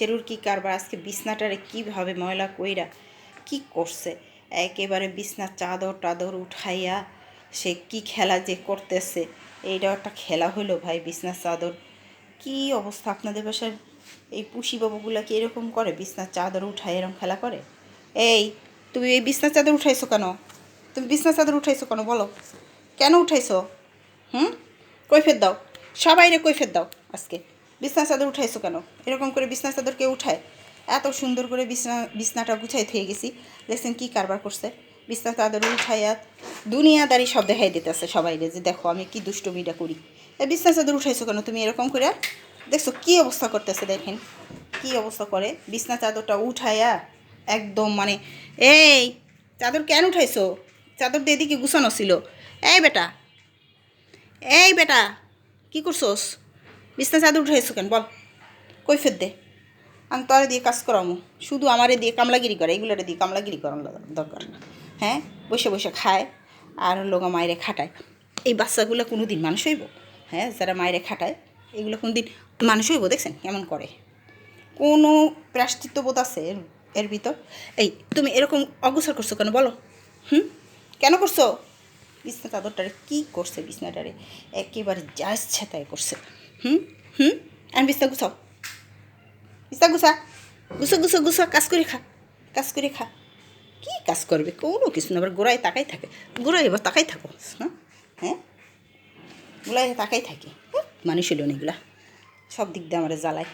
চেরুর কি কারবার? আজকে বিছনাটারে কীভাবে ময়লা কইরা কি করছে? একেবারে বিছনার চাদর টাদর উঠাইয়া সে কি খেলা যে করতেছে? এইটাও একটা খেলা হলো ভাই বিছনার চাদর। কি অবস্থা আপনাদের বাসার? এই পুষি বাবুগুলা কি এরকম করে বিছনার চাদর উঠায় এরকম খেলা করে? এই, তুমি এই বিছনার চাদর উঠাইছো কেন? তুমি বিছনার চাদর উঠাইছো কেন বলো? কেন উঠাইছো? হুম? কৈফের দাও। সবাই সবাইরে কৈফের দাও আজকে। বিছনা চাদর উঠাইছো কেন? এরকম করে বিছনা চাদর কেউ উঠায়? এত সুন্দর করে বিছনা, বিছনাটা গুছাই থেকে গেছি। দেখছেন কি কারবার করছে? বিছনা চাদর উঠাইয়া দুনিয়াদারি সব দেখাই দিতেছে সবাইরে যে দেখো আমি কি দুষ্টমিটা করি। বিছনা চাদর উঠাইছো কেন তুমি এরকম করে? দেখছ কি অবস্থা করতেছে দেখেন? কি অবস্থা করে? বিছনা চাদরটা উঠাইয়া একদম মানে এই, চাদর কেন উঠাইছো? চাদর দিয়ে দিকে গুছানো ছিল। এই বেটা এই বেটা, কি করছোস? বিছনা চাদর উঠাইছো কেন? বল। কৈফের দে। আমি তোরে দিয়ে কাজ করামো। শুধু আমারে দিয়ে কামলাগিরি করে, এগুলোরে দিয়ে কামলাগিরি করানো দরকার হ্যাঁ? বসে বসে খায় আর লোক মায়েরে খাটায়। এই বাচ্চাগুলো কোনো দিন মানুষ হইব? হ্যাঁ? যারা মায়েরে খাটায়, এগুলো কোনো দিন মানুষ হইব? দেখছেন কেমন করে? কোনো প্রাশ্চিত্যবোধ আছে এর এর ভিতর? এই, তুমি এরকম অগ্রসর করছ কেন বলো? হুম? কেন করছ? বিছনা চাদরটারে কী করছে? বিছনাটারে একেবারে যা ইচ্ছে তাই করছে। হুম হুম আমি বিস্তা গুছাও বিস্তা গুছা গুছো গুছো গুছো কাজ করে খা। কাজ করে খা। কী কাজ করবে? কোনো কিছু না গোড়ায় তাকাই থাকে। গোড়ায় এবার তাকাই থাকো হ্যাঁ হ্যাঁ? গোড়ায় তাকাই থাকি। মানুষ হলো এগুলা সব দিক দিয়ে আমার জ্বালায়।